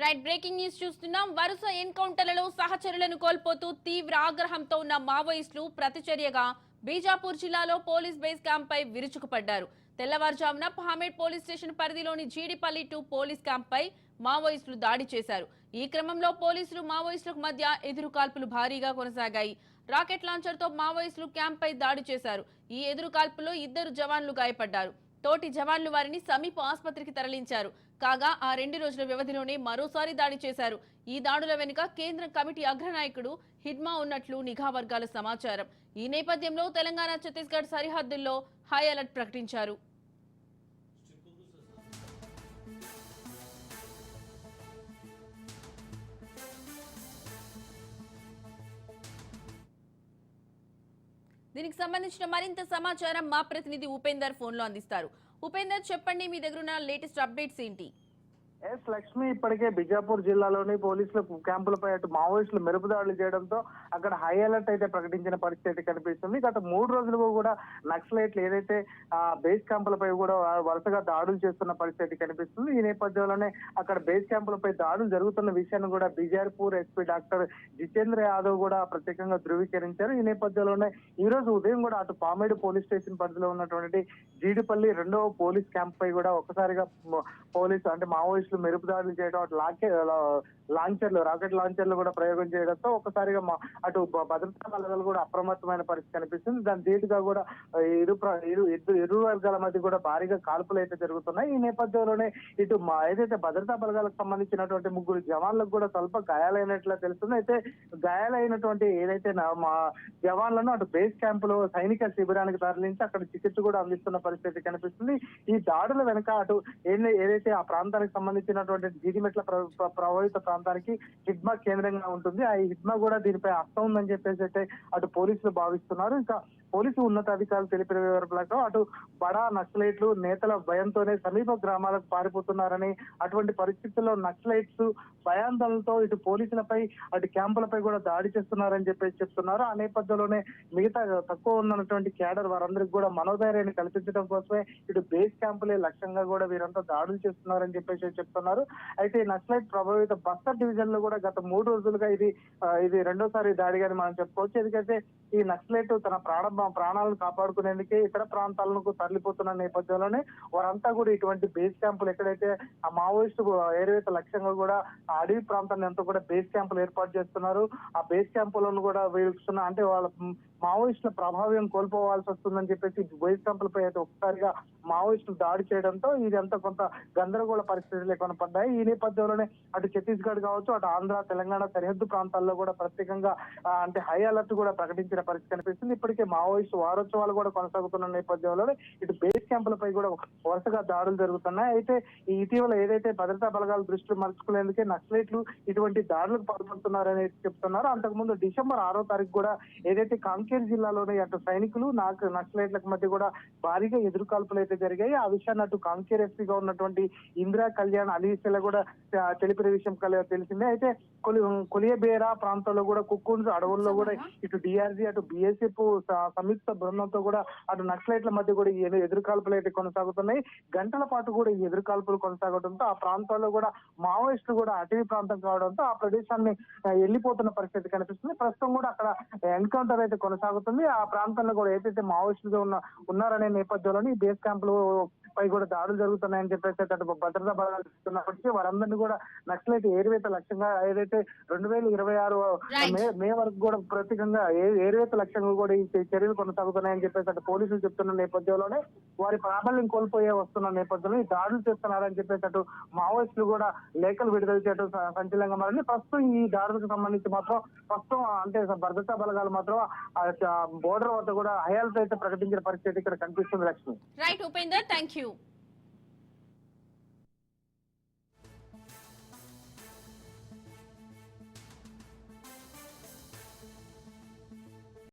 Right breaking news చూస్తున్నాం. వరుస ఎన్కౌంటర్లలో సహచరులను కోల్పోతూ తీవ్ర ఆగ్రహంతో ఉన్న మావోయిస్టులు ప్రతిచర్యగా బీజాపూర్ జిల్లాలో పోలీస్ బేస్ క్యాంప్ పై విరుచుకుపడ్డారు. తెల్లవారుజామున పహామేడ్ పోలీస్ స్టేషన్ పరిధిలోని జీడిపల్లి టూ పోలీస్ క్యాంప్ పై మావోయిస్టులు దాడి చేశారు. ఈ క్రమంలో పోలీసులు మావోయిస్టులకు మధ్య ఎదురు కాల్పులు భారీగా కొనసాగాయి. రాకెట్ లాంచర్తో మావోయిస్టులు క్యాంప్ పై దాడి చేశారు. ఈ ఎదురు కాల్పులో ఇద్దరు జవాన్లు గాయపడ్డారు. తోటి జవాన్లు వారిని సమీప ఆసుపత్రికి తరలించారు. కాగా ఆ రెండు రోజుల వ్యవధిలోనే మరోసారి దాడి చేశారు. ఈ దాడుల వెనుక కేంద్ర కమిటీ అగ్రనాయకుడు హిడ్మా ఉన్నట్లు నిఘా వర్గాల సమాచారం. ఈ నేపథ్యంలో తెలంగాణ ఛత్తీస్గఢ్ సరిహద్దుల్లో హై అలర్ట్ ప్రకటించారు. దీనికి సంబంధించిన మరింత సమాచారం మా ప్రతినిధి ఉపేందర్ ఫోన్లో అందిస్తారు. ఉపేందర్ చెప్పండి మీ దగ్గర ఉన్న లేటెస్ట్ అప్డేట్స్ ఏంటి? ఎస్ లక్ష్మి ఇప్పటికే బిజాపూర్ జిల్లాలోని పోలీసులు క్యాంపులపై అటు మావోయిస్టులు మెరుపు దాడులు చేయడంతో అక్కడ హై అలర్ట్ అయితే ప్రకటించిన పరిస్థితి కనిపిస్తుంది. గత మూడు రోజులుగా కూడా నక్సలైట్లు ఏదైతే బేస్ క్యాంపులపై కూడా వరుసగా దాడులు చేస్తున్న పరిస్థితి కనిపిస్తుంది. ఈ నేపథ్యంలోనే అక్కడ బేస్ క్యాంపులపై దాడులు జరుగుతున్న విషయాన్ని కూడా బిజార్పూర్ ఎస్పీ డాక్టర్ జితేంద్ర యాదవ్ కూడా ప్రత్యేకంగా ధృవీకరించారు. ఈ నేపథ్యంలోనే ఈ రోజు ఉదయం కూడా అటు పామేడు పోలీస్ స్టేషన్ పరిధిలో ఉన్నటువంటి జీడిపల్లి రెండవ పోలీస్ క్యాంప్ పై కూడా ఒక్కసారిగా పోలీసు అంటే మావోయిస్ట్ మెరుపు దాడులు చేయడం అటు లాంచర్లు రాకెట్ లాంచర్లు కూడా ప్రయోగం చేయడంతో ఒక్కసారిగా మా- అటు భద్రతా బలగాలు కూడా అప్రమత్తమైన పరిస్థితి కనిపిస్తుంది. దాని ధీటుగా కూడా ఇరు ఇరు ఇరు ఇరు వర్గాల మధ్య కూడా భారీగా కాల్పులు అయితే జరుగుతున్నాయి. ఈ నేపథ్యంలోనే ఇటు మా ఏదైతే భద్రతా బలగాలకు సంబంధించినటువంటి ముగ్గురు జవాన్లకు కూడా స్వల్ప గాయాలైనట్లు తెలుస్తుంది. అయితే గాయాలైనటువంటి ఏదైతే మా జవాన్లను అటు బేస్ క్యాంపులో సైనిక శిబిరానికి తరలించి అక్కడ చికిత్స కూడా అందిస్తున్న పరిస్థితి కనిపిస్తుంది. ఈ దాడుల వెనక అటు ఏ- ఏదైతే ఆ ప్రాంతానికి సంబంధించినటువంటి జీడిమెట్ల ప్రభావిత ప్రాంతానికి హిడ్మా కేంద్రంగా ఉంటుంది. ఆ హిడ్మా కూడా దీనిపై అర్థం ఉందని చెప్పేసి అయితే అటు పోలీసులు భావిస్తున్నారు. ఇంకా పోలీసు ఉన్నతాధికారులు తెలిపిన వివరం ప్రకారం అటు బడా నక్సలైట్లు నేతల భయంతోనే సమీప గ్రామాలకు పారిపోతున్నారని అటువంటి పరిస్థితుల్లో నక్సలైట్స్ భయాందోళనతో ఇటు పోలీసులపై అటు క్యాంపులపై కూడా దాడి చేస్తున్నారని చెప్పేసి చెప్తున్నారు. ఆ నేపథ్యంలోనే మిగతా తక్కువ ఉన్నటువంటి క్యాడర్ వారందరికీ కూడా మనోధైర్యాన్ని కల్పించడం కోసమే ఇటు బేస్ క్యాంపులే లక్ష్యంగా కూడా వీరంతా దాడులు చేస్తున్నారని చెప్పేసి చేస్తున్నారు. అయితే ఈ నక్సలైట్ ప్రభావిత బస్తర్ డివిజన్లో కూడా గత మూడు రోజులుగా ఇది ఇది రెండోసారి దాడిగా మనం చెప్పుకోవచ్చు. ఎందుకంటే ఈ నక్సలైట్ తన ప్రాణ ప్రాణాలను కాపాడుకునేందుకే ఇతర ప్రాంతాలకు తరలిపోతున్న నేపథ్యంలోనే వారంతా కూడా ఇటువంటి బేస్ క్యాంపులు ఎక్కడైతే ఆ మావోయిస్టు ఏదైతే లక్ష్యంగా కూడా ఆ అడవి ప్రాంతాన్ని అంతా కూడా బేస్ క్యాంపులు ఏర్పాటు చేస్తున్నారు. ఆ బేస్ క్యాంపులను కూడా వీరుస్తున్న అంటే వాళ్ళ మావోయిస్టుల ప్రభావం కోల్పోవాల్సి వస్తుందని చెప్పేసి బేస్ క్యాంపులపై అయితే ఒకసారిగా మావోయిస్టులు దాడి చేయడంతో ఇదంతా కొంత గందరగోళ పరిస్థితులు కొనపడ్డాయి. ఈ నేపథ్యంలోనే అటు ఛత్తీస్గఢ్ కావచ్చు అటు ఆంధ్ర తెలంగాణ సరిహద్దు ప్రాంతాల్లో కూడా ప్రత్యేకంగా అంటే హై అలర్ట్ కూడా ప్రకటించిన పరిస్థితి కనిపిస్తుంది. ఇప్పటికే మావోయిస్టు వారోత్సవాలు కూడా కొనసాగుతున్న నేపథ్యంలోనే ఇటు బేస్ క్యాంపులపై కూడా వరుసగా దాడులు జరుగుతున్నాయి. అయితే ఇటీవల ఏదైతే భద్రతా బలగాలు దృష్టిలో మలుచుకునేందుకే నక్సలైట్లు ఇటువంటి దాడులకు పాల్పడుతున్నారని చెప్తున్నారు. అంతకుముందు డిసెంబర్ ఆరో తారీఖు కూడా ఏదైతే కాంకేర్ జిల్లాలోని అటు సైనికులు నాకు నక్సలైట్లకు మధ్య కూడా భారీగా ఎదురు కాల్పులు అయితే జరిగాయి. ఆ విషయాన్ని అటు కాంకేర్ ఎస్పీగా ఉన్నటువంటి ఇందిరా కళ్యాణ్ అలీసెల కూడా తెలిపిన విషయం తెలిసిందే. అయితే కొలి కొలియబేరా ప్రాంతంలో కూడా కుక్కుండ్రు. అడవుల్లో కూడా ఇటు డిఆర్జీ అటు బిఎస్ఎఫ్ సంయుక్త బృందంతో కూడా అటు నక్సలైట్ల మధ్య కూడా ఈ ఎదు- ఎదురు కాల్పులు అయితే కొనసాగుతున్నాయి. గంటల పాటు కూడా ఈ ఎదురు కాల్పులు కొనసాగడంతో ఆ ప్రాంతాల్లో కూడా మావోయిస్టులు కూడా అటవీ ప్రాంతం కావడంతో ఆ ప్రదేశాన్ని వెళ్ళిపోతున్న పరిస్థితి కనిపిస్తుంది. ప్రస్తుతం కూడా అక్కడ ఎన్కౌంటర్ అయితే కొనసాగుతుంది ఆ ప్రాంతంలో కూడా ఏదైతే మావోయిస్టులుగా ఉన్న ఉన్నారనే నేపథ్యంలోని బేస్ క్యాంపులు పై కూడా దాడులు జరుగుతున్నాయని చెప్పేసి అటు భద్రతా బలగాలు చెప్తున్నప్పటికీ వారందరినీ కూడా నక్సలైట్ ఏరువేత లక్ష్యంగా ఏదైతే రెండు వేల ఇరవై ఆరు. మే మే వరకు కూడా ప్రత్యేకంగా ఏరువేత లక్ష్యంగా కూడా ఈ చర్యలు కొనసాగుతున్నాయని చెప్పేసి అటు పోలీసులు చెప్తున్న నేపథ్యంలోనే వారి ప్రాబల్యం కోల్పోయే వస్తున్న నేపథ్యంలో ఈ దాడులు చేస్తున్నారని చెప్పేసి అటు మావోయిస్టులు కూడా లేఖలు విడుదల చేయడం సంచలనంగా మారింది ప్రస్తుతం ఈ దాడులకు సంబంధించి మాత్రం ప్రస్తుతం అంటే భద్రతా బలగాలు మాత్రం బోర్డర్ వద్ద కూడా హయాల్స్ అయితే ప్రకటించిన పరిస్థితి ఇక్కడ కనిపిస్తుంది Lakshmi. Right Upender thank you